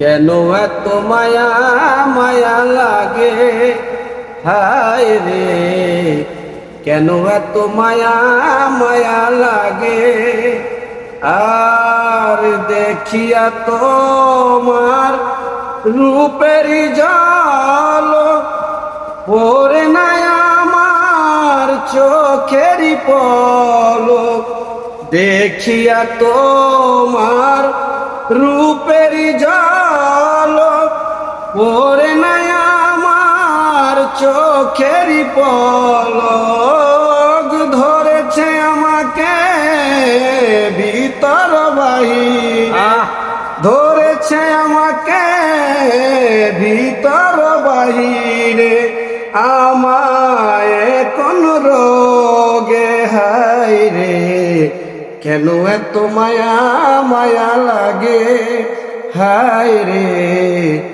কেন এত মায়া মায়া লাগে? হায় রে, কেন এত মায়া মায়া লাগে? আর দেখিয়া তোমার রূপের জল পরে নাই আমার চোখেরই পলক দেখিয়া তোমার রূপের জল পরে নাই আমার চোখেরই পলক ধরেছে আমাকে ভিতর বাহির। ধরেছে আমাকে ভিতর বাহিরে। আমায় কোন রোগে হাই রে। কেন এত মায়া মায়া লাগে হাই রে?